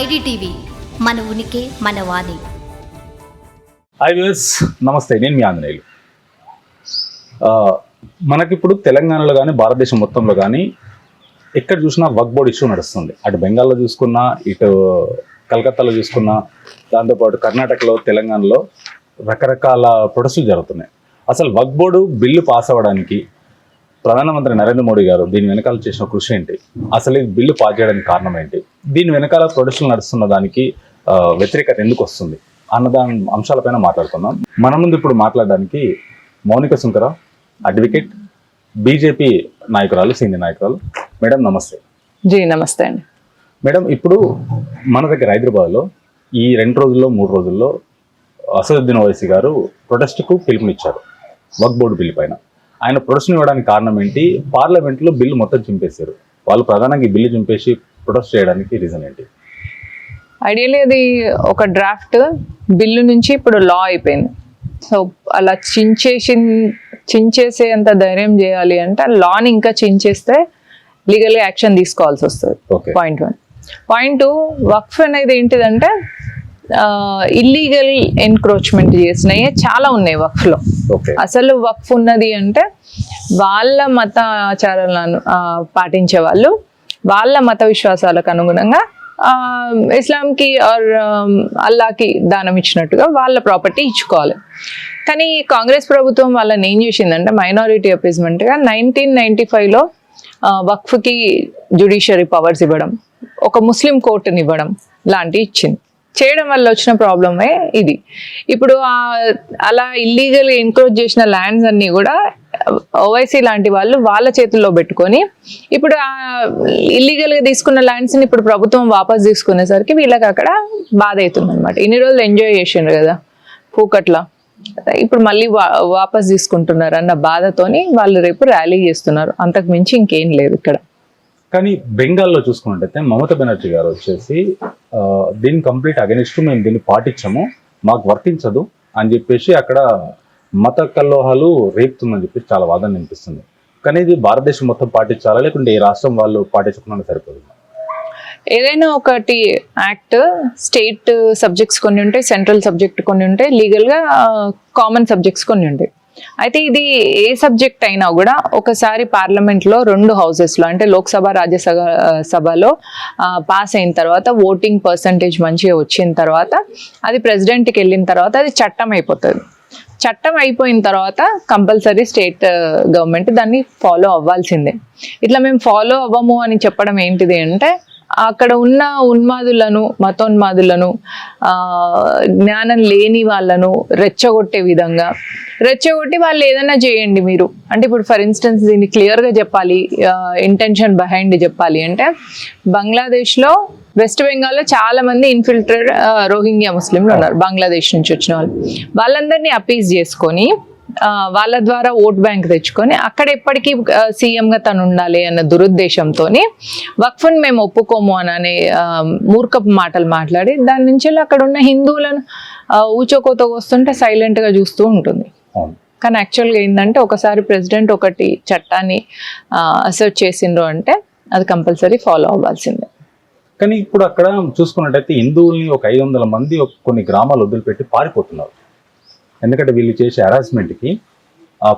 IDTV మన ఉనికి మన వాణి. హాయ్ వ్యూస్ నమస్తే నేను మీ ఆంజనేయులు. మనకిప్పుడు తెలంగాణలో కానీ భారతదేశం మొత్తంలో కానీ ఎక్కడ చూసినా వక్ బోర్డ్ ఇష్యూ నడుస్తుంది. అటు బెంగాల్లో చూసుకున్నా ఇటు కలకత్తాలో చూసుకున్నా దాంతోపాటు కర్ణాటకలో తెలంగాణలో రకరకాల ప్రొటెస్టులు జరుగుతున్నాయి. అసలు వక్ బోర్డు బిల్లు పాస్ అవ్వడానికి ప్రధానమంత్రి నరేంద్ర మోడీ గారు దీని వెనకాల చేసిన కృషి ఏంటి? అసలు ఈ బిల్లు పాస్ చేయడానికి కారణం ఏంటి? దీని వెనకాల ప్రొటెస్టులు నడుస్తున్న దానికి వ్యతిరేకత ఎందుకు వస్తుంది? అన్న దాని అంశాలపైన మాట్లాడుకుందాం. మన ముందు ఇప్పుడు మాట్లాడడానికి మౌనిక సుంకర అడ్వకేట్ బీజేపీ నాయకురాలు సీనియర్ నాయకురాలు. మేడం నమస్తే. జీ నమస్తే అండి. మేడం ఇప్పుడు మన దగ్గర హైదరాబాద్లో ఈ రెండు రోజుల్లో మూడు రోజుల్లో అసదుద్దీన్ ఓవైసీ గారు ప్రొటెస్ట్కు పిలుపునిచ్చారు. వక్ బోర్డు బిల్లు పైన. ఆయన ప్రొటెస్ట్ ఇవ్వడానికి కారణం ఏంటి? పార్లమెంట్లో బిల్లు మొత్తం చింపేశారు. వాళ్ళు ప్రధానంగా ఈ బిల్లు చింపేసి ప్రొటెస్ట్ చేయడానికి రీజన్ ఏంటి? ఐడియల్లీ అది ఒక డ్రాఫ్ట్ బిల్లు నుంచి ఇప్పుడు లా అయిపోయింది. సో అలా చించేసి చించేసేంత ధైర్యం చేయాలి అంటే ఆ లాని ఇంకా చించేస్తే లీగల్ యాక్షన్ తీసుకోవాల్సి వస్తుంది. పాయింట్ వన్ పాయింట్ టూ వక్ఫ్ అనేది ఏంటిదంటే ఇల్లీగల్ ఎన్క్రోచ్మెంట్ చేసినవి చాలా ఉన్నాయి వక్ఫ్లో. ఓకే. అసలు వక్ఫ్ ఉన్నది అంటే వాళ్ళ మత ఆచారాలను పాటించే వాళ్ళు వాళ్ళ మత విశ్వాసాలకు అనుగుణంగా ఆ, ఇస్లాంకి ఆర్ అల్లాకి దానం ఇచ్చినట్టుగా వాళ్ళ ప్రాపర్టీ ఇచ్చుకోవాలి. కానీ కాంగ్రెస్ ప్రభుత్వం వాళ్ళని ఏం చేసిందంటే మైనారిటీ అపీజ్మెంట్గా నైన్టీన్ నైన్టీ ఫైవ్లో వక్ఫ్కి జ్యుడిషియరీ పవర్స్ ఇవ్వడం ఒక ముస్లిం కోర్టుని ఇవ్వడం లాంటివి ఇచ్చింది. చేయడం వల్ల వచ్చిన ప్రాబ్లమే ఇది. ఇప్పుడు అలా ఇల్లీగల్ ఎన్క్రోచ్ చేసిన ల్యాండ్స్ అన్నీ కూడా ఓవైసీ లాంటి వాళ్ళు వాళ్ళ చేతుల్లో పెట్టుకొని ఇప్పుడు ఆ తీసుకున్న ల్యాండ్స్ని ఇప్పుడు ప్రభుత్వం వాపస్ తీసుకునేసరికి వీళ్ళకి అక్కడ బాధ అవుతుంది అనమాట ఇన్ని రోజులు ఎంజాయ్ చేసిండ్రు కదా పూకట్లా. ఇప్పుడు మళ్ళీ వా- వాపస్ తీసుకుంటున్నారు అన్న బాధతోని వాళ్ళు రేపు ర్యాలీ చేస్తున్నారు. అంతకు మించి ఇంకేం లేదు ఇక్కడ. కానీ బెంగాల్లో చూసుకున్నట్టయితే మమతా బెనర్జీ గారు వచ్చేసి దీన్ని కంప్లీట్ అగెనిస్ట్ మేము దీన్ని పాటించము మాకు వర్తించదు అని చెప్పేసి అక్కడ మత కల్లోహాలు రేపుతుందని చెప్పేసి చాలా వాదన వినిపిస్తుంది. కానీ ఇది భారతదేశం మొత్తం పాటించాలా? లేకుంటే ఈ రాష్ట్రం వాళ్ళు పాటించకుండా సరిపోదు. ఏదైనా ఒకటి యాక్ట్ స్టేట్ సబ్జెక్ట్స్ కొన్ని ఉంటాయి సెంట్రల్ సబ్జెక్ట్ కొన్ని ఉంటాయి లీగల్గా కామన్ సబ్జెక్ట్స్ కొన్ని ఉంటాయి. అయితే ఇది ఏ సబ్జెక్ట్ అయినా కూడా ఒకసారి పార్లమెంట్లో రెండు హౌసెస్లో అంటే లోక్సభ రాజ్యసభ సభలో పాస్ అయిన తర్వాత ఓటింగ్ పర్సంటేజ్ మంచిగా వచ్చిన తర్వాత అది ప్రెసిడెంట్కి వెళ్ళిన తర్వాత అది చట్టం అయిపోతుంది. చట్టం అయిపోయిన తర్వాత కంపల్సరీ స్టేట్ గవర్నమెంట్ దాన్ని ఫాలో అవ్వాల్సిందే. ఇట్లా మేము ఫాలో అవ్వము అని చెప్పడం ఏంటిది అంటే అక్కడ ఉన్న ఉన్మాదులను మతోన్మాదులను జ్ఞానం లేని వాళ్ళను రెచ్చగొట్టే విధంగా. రెచ్చగొట్టి వాళ్ళు ఏదైనా చేయండి మీరు. అంటే ఇప్పుడు ఫర్ ఇన్స్టెన్స్ దీన్ని క్లియర్గా చెప్పాలి ఇంటెన్షన్ బిహైండ్ చెప్పాలి అంటే బంగ్లాదేశ్లో వెస్ట్ బెంగాల్లో చాలా మంది ఇన్ఫిల్ట్రేట్ రోహింగ్యా ముస్లింలు ఉన్నారు బంగ్లాదేశ్ నుంచి వచ్చిన వాళ్ళు. వాళ్ళందరినీ అపీజ్ చేసుకొని వాళ్ళ ద్వారా ఓట్ బ్యాంక్ తెచ్చుకొని అక్కడ ఎప్పటికీ సీఎంగా తను ఉండాలి అన్న దురుద్దేశంతో వక్ఫ్ని మేము ఒప్పుకోము అని అనే మూర్ఖపు మాటలు మాట్లాడి దాని నుంచి అక్కడ ఉన్న హిందువులను ఊచకోత వస్తుంటే సైలెంట్గా చూస్తూ ఉంటుంది. కానీ యాక్చువల్గా ఏంటంటే ఒకసారి ప్రెసిడెంట్ ఒకటి చట్టాన్ని అసర్ట్ చేసిండ్రు అంటే అది కంపల్సరీ ఫాలో అవ్వాల్సిందే. కానీ ఇప్పుడు అక్కడ చూసుకున్నట్టయితే హిందువుల్ని ఒక ఐదు వందల మంది కొన్ని గ్రామాలు వదిలిపెట్టి పారిపోతున్నారు. ఎందుకంటే వీళ్ళు చేసే హెరాస్మెంట్కి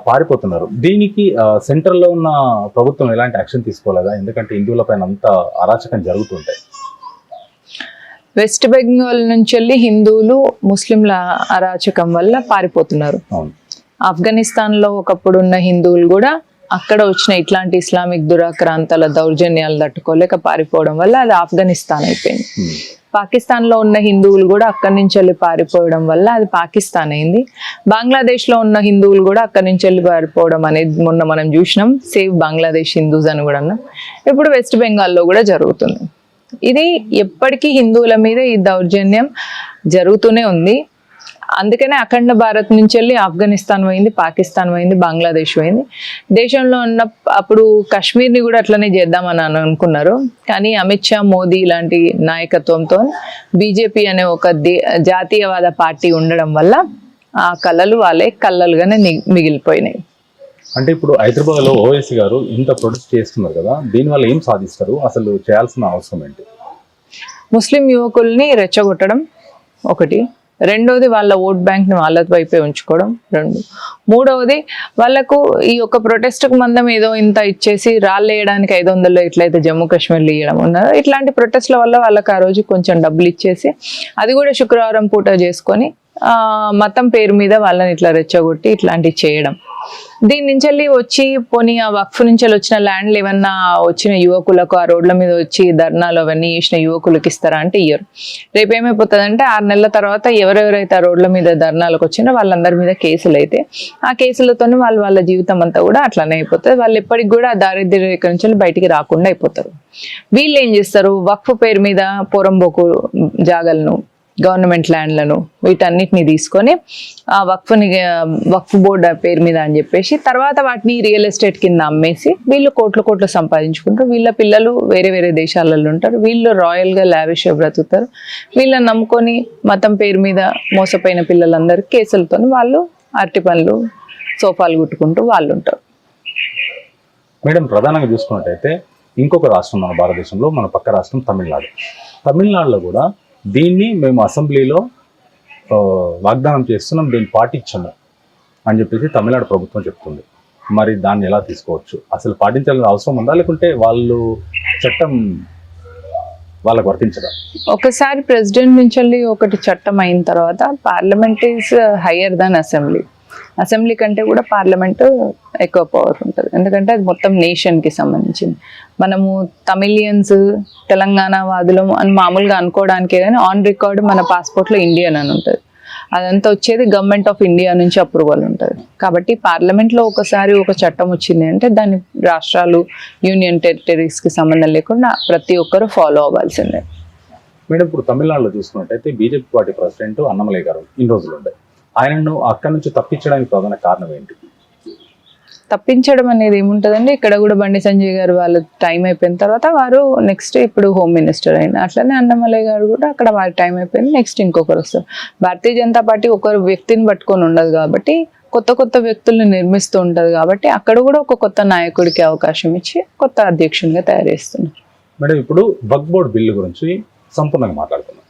పారిపోతున్నారు. దీనికి ఆ, సెంట్రల్లో ఉన్న ప్రభుత్వం ఎలాంటి యాక్షన్ తీసుకోలేదా? ఎందుకంటే హిందువుల పైన అంత అరాచకం జరుగుతుంటాయి. వెస్ట్ బెంగాల్ నుంచి వెళ్ళి హిందువులు ముస్లింల అరాచకం వల్ల పారిపోతున్నారు. అవును. ఆఫ్ఘనిస్తాన్లో ఒకప్పుడు ఉన్న హిందువులు కూడా అక్కడ వచ్చిన ఇట్లాంటి ఇస్లామిక్ దురాక్రాంతాల దౌర్జన్యాలు తట్టుకోలేక పారిపోవడం వల్ల అది ఆఫ్ఘనిస్తాన్ అయిపోయింది. పాకిస్తాన్లో ఉన్న హిందువులు కూడా అక్కడి నుంచి వెళ్ళి పారిపోవడం వల్ల అది పాకిస్తాన్ అయింది. బంగ్లాదేశ్లో ఉన్న హిందువులు కూడా అక్కడి నుంచి వెళ్ళి పారిపోవడం అనేది మొన్న మనం చూసినాం. సేవ్ బంగ్లాదేశ్ హిందూస్ అని కూడా అన్నాం. ఇప్పుడు వెస్ట్ బెంగాల్లో కూడా జరుగుతుంది. ఇది ఎప్పటికీ హిందువుల మీద ఈ దౌర్జన్యం జరుగుతూనే ఉంది. అందుకనే అఖండ భారత్ నుంచి వెళ్ళి ఆఫ్ఘనిస్తాన్ పోయింది పాకిస్తాన్ పోయింది బంగ్లాదేశ్ పోయింది. దేశంలో ఉన్న అప్పుడు కాశ్మీర్ని కూడా అట్లనే చేద్దామని అని అనుకున్నారు. కానీ అమిత్ షా మోదీ లాంటి నాయకత్వంతో బీజేపీ అనే ఒక జాతీయవాద పార్టీ ఉండడం వల్ల ఆ కళలు వాళ్ళే కళ్ళలుగానే మిగిలిపోయినాయి. అంటే ఇప్పుడు హైదరాబాద్లో ఓవైసీ గారు ఇంత ప్రొటెస్ట్ చేస్తున్నారు కదా దీనివల్ల ఏం సాధిస్తారు? అసలు చేయాల్సిన అవసరం ఏంటి? ముస్లిం యువకుల్ని రెచ్చగొట్టడం ఒకటి. రెండవది వాళ్ళ ఓట్ బ్యాంక్ని వాళ్ళ వైపే ఉంచుకోవడం రెండు. మూడవది వాళ్ళకు ఈ యొక్క ప్రొటెస్ట్కు మందం ఏదో ఇంత ఇచ్చేసి రాళ్ళు వేయడానికి ఐదు వందలు ఎట్లయితే జమ్మూ కాశ్మీర్లో ఇవ్వడం ఉన్నదో. ఇట్లాంటి ప్రొటెస్ట్ల వల్ల వాళ్ళకి ఆ రోజు కొంచెం డబ్బులు ఇచ్చేసి అది కూడా శుక్రవారం పూట చేసుకొని మతం పేరు మీద వాళ్ళని ఇట్లా రెచ్చగొట్టి ఇట్లాంటివి చేయడం. దీని నుంచి వెళ్ళి వచ్చి పోనీ ఆ వక్ఫ్ నుంచి వెళ్ళి వచ్చిన ల్యాండ్లు ఏమన్నా వచ్చిన యువకులకు ఆ రోడ్ల మీద వచ్చి ధర్నాలు అవన్నీ చేసిన యువకులకు ఇస్తారా అంటే ఇయ్యరు. రేపు ఏమైపోతుంది అంటే ఆరు నెలల తర్వాత ఎవరెవరైతే ఆ రోడ్ల మీద ధర్నాలకు వచ్చినా వాళ్ళందరి మీద కేసులు అయితే ఆ కేసులతోనే వాళ్ళు వాళ్ళ జీవితం అంతా కూడా అట్లానే అయిపోతుంది. వాళ్ళు ఎప్పటికి కూడా ఆ దారిద్ర్య రేఖ నుంచి బయటికి రాకుండా అయిపోతారు. వీళ్ళు ఏం చేస్తారు? వక్ఫ్ పేరు మీద పోరంబోకు జాగలను గవర్నమెంట్ ల్యాండ్లను వీటన్నిటిని తీసుకొని ఆ వక్ఫ్ని వక్ఫ్ బోర్డు పేరు మీద అని చెప్పేసి తర్వాత వాటిని రియల్ ఎస్టేట్ కింద అమ్మేసి వీళ్ళు కోట్ల కోట్లు సంపాదించుకుంటారు. వీళ్ళ పిల్లలు వేరే వేరే దేశాలలో ఉంటారు. వీళ్ళు రాయల్గా లావిష్గా బ్రతుకుతారు. వీళ్ళని నమ్ముకొని మతం పేరు మీద మోసపోయిన పిల్లలందరూ కేసులతో వాళ్ళు అరటి పనులు సోఫాలు కుట్టుకుంటూ వాళ్ళు ఉంటారు. మేడం ప్రధానంగా చూసుకున్నట్టయితే ఇంకొక రాష్ట్రం మన భారతదేశంలో మన పక్క రాష్ట్రం తమిళనాడు. తమిళనాడులో కూడా దీన్ని మేము అసెంబ్లీలో వాగ్దానం చేస్తున్నాం దీన్ని పాటించము అని చెప్పేసి తమిళనాడు ప్రభుత్వం చెప్తుంది. మరి దాన్ని ఎలా తీసుకోవచ్చు? అసలు పాటించాలని అవసరం ఉందా? లేకుంటే వాళ్ళు చట్టం వాళ్ళకు వర్తించదా? ఒకసారి ప్రెసిడెంట్ నుంచి వెళ్ళి ఒకటి చట్టం అయిన తర్వాత parliament is higher than assembly. Assembly కంటే కూడా పార్లమెంట్ ఎక్కువ పవర్ ఉంటుంది. ఎందుకంటే అది మొత్తం నేషన్కి సంబంధించింది. మనము తమిళియన్స్ తెలంగాణ వాదులం అని మామూలుగా అనుకోవడానికే కానీ ఆన్ రికార్డ్ మన పాస్పోర్ట్లో ఇండియన్ అని ఉంటుంది. అదంతా వచ్చేది గవర్నమెంట్ ఆఫ్ ఇండియా నుంచి అప్రూవల్ ఉంటుంది. కాబట్టి పార్లమెంట్లో ఒకసారి ఒక చట్టం వచ్చింది అంటే దాన్ని రాష్ట్రాలు యూనియన్ టెరిటరీస్కి సంబంధం లేకుండా ప్రతి ఒక్కరు ఫాలో అవ్వాల్సిందే. మేడం ఇప్పుడు తమిళనాడులో చూసుకున్నట్టయితే బీజేపీ పార్టీ ప్రెసిడెంట్ అన్నమలై గారు ఇన్ని రోజులు ఉండే. ఆయనను అక్కడి నుంచి తప్పించడానికి ప్రధాన కారణం ఏంటి? తప్పించడం అనేది ఏముంటుందండి? ఇక్కడ కూడా బండి సంజయ్ గారు వాళ్ళ టైం అయిపోయిన తర్వాత వారు నెక్స్ట్ ఇప్పుడు హోమ్ మినిస్టర్ అయిన అట్లనే అన్నమలయ్య గారు కూడా అక్కడ వారి టైం అయిపోయింది. నెక్స్ట్ ఇంకొకరు వస్తారు. భారతీయ జనతా పార్టీ ఒకరు వ్యక్తిని పట్టుకొని ఉండదు కాబట్టి కొత్త కొత్త వ్యక్తుల్ని నిర్మిస్తూ ఉంటుంది కాబట్టి అక్కడ కూడా ఒక కొత్త నాయకుడికి అవకాశం ఇచ్చి కొత్త అధ్యక్షునిగా తయారు చేస్తున్నారు. మేడం ఇప్పుడు వక్ బోర్డ్ బిల్లు గురించి సంపూర్ణంగా మాట్లాడుతున్నాం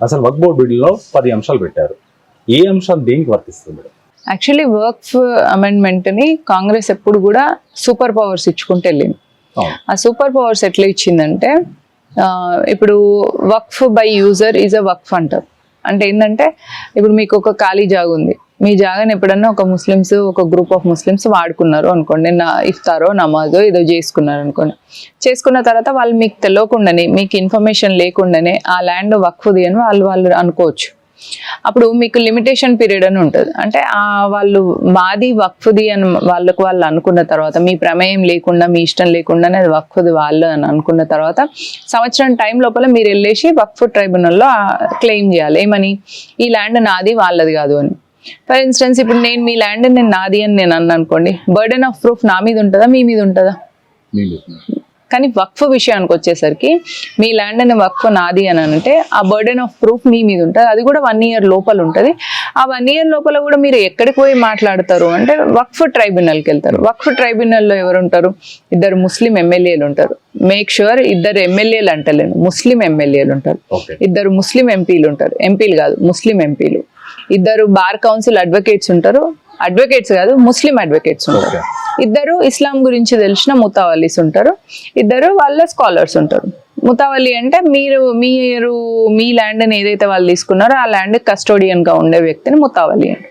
అసలు వక్ బోర్డ్ బిల్లులో పది అంశాలు పెట్టారు. ఏ అంశాలు దేనికి వర్తిస్తుంది మేడం? యాక్చువల్లీ వర్క్ అమెండ్మెంట్ని కాంగ్రెస్ ఎప్పుడు కూడా సూపర్ పవర్స్ ఇచ్చుకుంటూ వెళ్ళింది. ఆ సూపర్ పవర్స్ ఎట్లా ఇచ్చిందంటే ఇప్పుడు వక్ఫ్ బై యూజర్ ఈజ్ అ వక్ఫ్ అంటారు అంటే ఏంటంటే ఇప్పుడు మీకు ఒక ఖాళీ జాగ ఉంది. మీ జాగాని ఎప్పుడన్నా ఒక ముస్లిమ్స్ ఒక గ్రూప్ ఆఫ్ ముస్లిమ్స్ వాడుకున్నారు అనుకోండి నా ఇఫ్తారో నమాజో ఏదో చేసుకున్నారు అనుకోండి. చేసుకున్న తర్వాత వాళ్ళు మీకు తెలియకుండానే మీకు ఇన్ఫర్మేషన్ లేకుండానే ఆ ల్యాండ్ వక్ఫ్ది అని వాళ్ళు వాళ్ళు అనుకోవచ్చు. అప్పుడు మీకు లిమిటేషన్ పీరియడ్ అని ఉంటుంది. అంటే ఆ వాళ్ళు మాది వక్ఫుది అని వాళ్ళకు వాళ్ళు అనుకున్న తర్వాత మీ ప్రమేయం లేకుండా మీ ఇష్టం లేకుండానే అది వక్ఫుది వాళ్ళు అని అనుకున్న తర్వాత సంవత్సరం టైం లోపల మీరు వెళ్ళేసి వక్ఫ్ ట్రైబ్యునల్లో క్లెయిమ్ చేయాలి. ఏమని? ఈ ల్యాండ్ నాది వాళ్ళది కాదు అని. ఫర్ ఇన్స్టెన్స్ ఇప్పుడు నేను మీ ల్యాండ్ నేను నాది అని నేను అన్నాను అనుకోండి బర్డెన్ ఆఫ్ ప్రూఫ్ నా మీద ఉంటుందా? మీ మీద ఉంటుందా. కానీ వక్ఫ్ విషయానికి వచ్చేసరికి మీ ల్యాండ్ అనే వక్ఫ్ నాది అని అంటే ఆ బర్డెన్ ఆఫ్ ప్రూఫ్ మీ మీద ఉంటుంది. అది కూడా వన్ ఇయర్ లోపల ఉంటుంది. ఆ వన్ ఇయర్ లోపల కూడా మీరు ఎక్కడికి పోయి మాట్లాడతారు? అంటే వక్ఫ్ ట్రైబ్యునల్కి వెళ్తారు. వక్ఫ్ ట్రైబ్యునల్లో ఎవరు ఉంటారు? ఇద్దరు ముస్లిం ఎమ్మెల్యేలు ఉంటారు. మేక్ షూర్ ఇద్దరు ఎమ్మెల్యేలు అంటలేను. ముస్లిం ఎమ్మెల్యేలు ఉంటారు. ఇద్దరు ముస్లిం ఎంపీలు ఉంటారు. ఎంపీలు కాదు ముస్లిం ఎంపీలు. ఇద్దరు బార్ కౌన్సిల్ అడ్వకేట్స్ ఉంటారు. అడ్వకేట్స్ కాదు ముస్లిం అడ్వకేట్స్ ఉంటారు. ఇద్దరు ఇస్లాం గురించి తెలిసిన ముతావల్లీస్ ఉంటారు. ఇద్దరు వాళ్ళ స్కాలర్స్ ఉంటారు. ముతావల్లి అంటే మీరు మీరు మీ ల్యాండ్ని ఏదైతే వాళ్ళు తీసుకున్నారో ఆ ల్యాండ్ కస్టోడియన్గా ఉండే వ్యక్తిని ముతావల్లి అని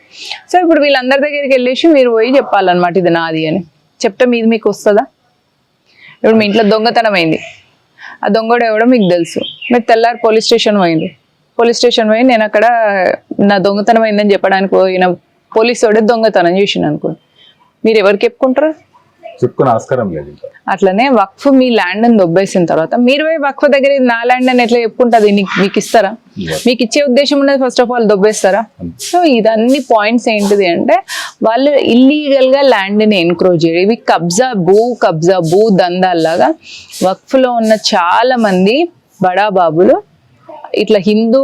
సో ఇప్పుడు వీళ్ళందరి దగ్గరికి వెళ్ళేసి మీరు పోయి చెప్పాలన్నమాట ఇది నాది అని. చెప్తే మీది మీకు వస్తుందా? ఇప్పుడు మీ ఇంట్లో దొంగతనం అయింది. ఆ దొంగడు ఎవడో మీకు తెలుసు. మీరు తెల్లారి పోలీస్ స్టేషన్ పోయింది పోలీస్ స్టేషన్ పోయి నేను అక్కడ నా దొంగతనం అయిందని చెప్పడానికి పోయిన పోలీసు వాడే దొంగతనం చేసిన అనుకోండి మీరు ఎవరికి చెప్పుకుంటారు? చెప్పుకునే ఆస్కారం లేదు అట్లనే వక్ఫ్ మీ ల్యాండ్ అని దొబ్బేసిన తర్వాత మీరు పోయి వక్ఫ్ దగ్గర నా ల్యాండ్ అని ఎట్లా చెప్పుకుంటుంది మీకు ఇస్తారా? మీకు ఇచ్చే ఉద్దేశం ఉన్నది ఫస్ట్ ఆఫ్ ఆల్ దొబ్బేస్తారా? సో ఇదన్ని పాయింట్స్ ఏంటిది అంటే వాళ్ళు ఇల్లీగల్గా ల్యాండ్ని ఎన్క్రోచ్ చేయడం. ఇవి కబ్జా భూ కబ్జా భూ దందాల్లాగా వక్ఫ్లో ఉన్న చాలా మంది బడా బాబులు ఇట్లా హిందూ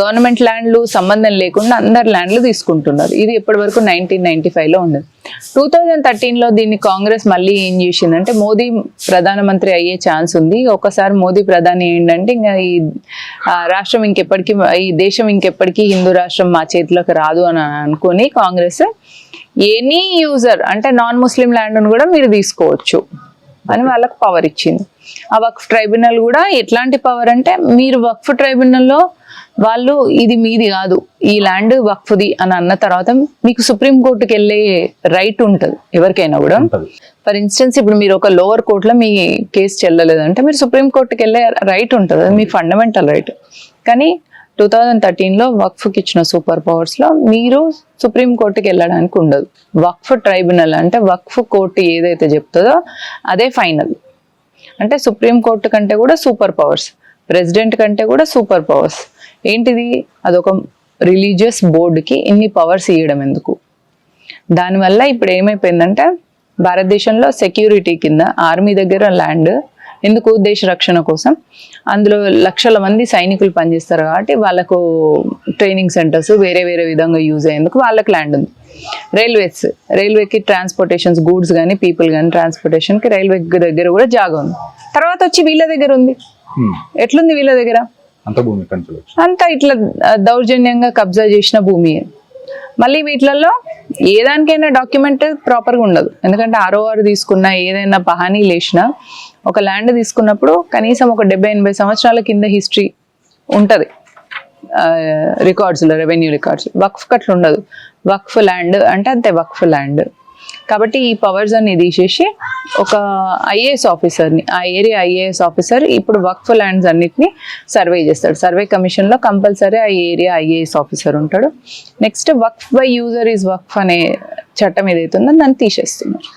గవర్నమెంట్ ల్యాండ్లు సంబంధం లేకుండా అందరు ల్యాండ్లు తీసుకుంటున్నారు. ఇది ఇప్పటి వరకు నైన్టీన్ నైన్టీ ఫైవ్లో ఉండదు. టూ థౌజండ్ థర్టీన్లో దీన్ని కాంగ్రెస్ మళ్ళీ ఏం చేసిందంటే మోదీ ప్రధానమంత్రి అయ్యే ఛాన్స్ ఉంది. ఒకసారి మోదీ ప్రధాని ఏంటంటే ఇంకా ఈ రాష్ట్రం ఇంకెప్పటికీ ఈ దేశం ఇంకెప్పటికీ హిందూ రాష్ట్రం మా చేతిలోకి రాదు అని అనుకొని కాంగ్రెస్ ఎనీ యూజర్ అంటే నాన్ ముస్లిం ల్యాండ్ను కూడా మీరు తీసుకోవచ్చు అని వాళ్ళకు పవర్ ఇచ్చింది. ఆ వక్ఫ్ ట్రైబ్యునల్ కూడా ఎట్లాంటి పవర్ అంటే మీరు వక్ఫ్ ట్రైబ్యునల్లో వాళ్ళు ఇది మీది కాదు ఈ ల్యాండ్ వక్ఫ్ది అని అన్న తర్వాత మీకు సుప్రీం కోర్టుకి వెళ్ళే రైట్ ఉంటుంది ఎవరికైనా కూడా. ఫర్ ఇన్స్టెన్స్ ఇప్పుడు మీరు ఒక లోవర్ కోర్టులో మీ కేసు చెల్లలేదంటే మీరు సుప్రీం కోర్టుకి వెళ్ళే రైట్ ఉంటుంది అది మీ ఫండమెంటల్ రైట్ కానీ టూ థౌజండ్ థర్టీన్లో వక్ఫ్కి ఇచ్చిన సూపర్ పవర్స్లో మీరు సుప్రీం కోర్టుకి వెళ్ళడానికి ఉండదు. వక్ఫ్ ట్రైబ్యునల్ అంటే వక్ఫ్ కోర్టు ఏదైతే చెప్తుందో అదే ఫైనల్ అంటే సుప్రీం కోర్టు కంటే కూడా సూపర్ పవర్స్ ప్రెసిడెంట్ కంటే కూడా సూపర్ పవర్స్. ఏంటిది? అదొక రిలీజియస్ బోర్డుకి ఇన్ని పవర్స్ ఇవ్వడం ఎందుకు? దానివల్ల ఇప్పుడు ఏమైపోయిందంటే భారతదేశంలో సెక్యూరిటీ కింద ఆర్మీ దగ్గర ల్యాండ్ ఎందుకు? దేశ రక్షణ కోసం. అందులో లక్షల మంది సైనికులు పనిచేస్తారు కాబట్టి వాళ్ళకు ట్రైనింగ్ సెంటర్స్ వేరే వేరే విధంగా యూజ్ అయ్యేందుకు వాళ్ళకి ల్యాండ్ ఉంది. రైల్వేస్ రైల్వేకి ట్రాన్స్పోర్టేషన్స్ గూడ్స్ కానీ పీపుల్ కానీ ట్రాన్స్పోర్టేషన్కి రైల్వే దగ్గర కూడా జాగా ఉంది. తర్వాత వచ్చి వీళ్ళ దగ్గర ఉంది. ఎట్లుంది వీళ్ళ దగ్గర? అంత ఇట్లా దౌర్జన్యంగా కబ్జా చేసిన భూమి. మళ్ళీ వీటిలలో ఏ దానికైనా డాక్యుమెంట్ ప్రాపర్గా ఉండదు. ఎందుకంటే ఆర్ఓఆర్ తీసుకున్నా ఏదైనా పహానీ లేచినా ఒక ల్యాండ్ తీసుకున్నప్పుడు కనీసం ఒక డెబ్బై ఎనభై సంవత్సరాల కింద హిస్టరీ ఉంటుంది. రికార్డ్స్లో రెవెన్యూ రికార్డ్స్. వక్ఫ్ కట్లు ఉండదు. వక్ఫ్ ల్యాండ్ అంటే అంతే వక్ఫ్ ల్యాండ్. కాబట్టి ఈ పవర్స్ అన్ని తీసేసి ఒక ఐఏఎస్ ఆఫీసర్ని ఆ ఏరియా ఐఏఎస్ ఆఫీసర్ ఇప్పుడు వక్ఫ్ ల్యాండ్స్ అన్నిటిని సర్వే చేస్తాడు. సర్వే కమిషన్లో కంపల్సరీ ఆ ఏరియా ఐఏఎస్ ఆఫీసర్ ఉంటాడు. నెక్స్ట్ వక్ఫ్ బై యూజర్ ఈజ్ వక్ఫ్ అనే చట్టం ఏదైతుందో దాన్ని తీసేస్తున్నారు.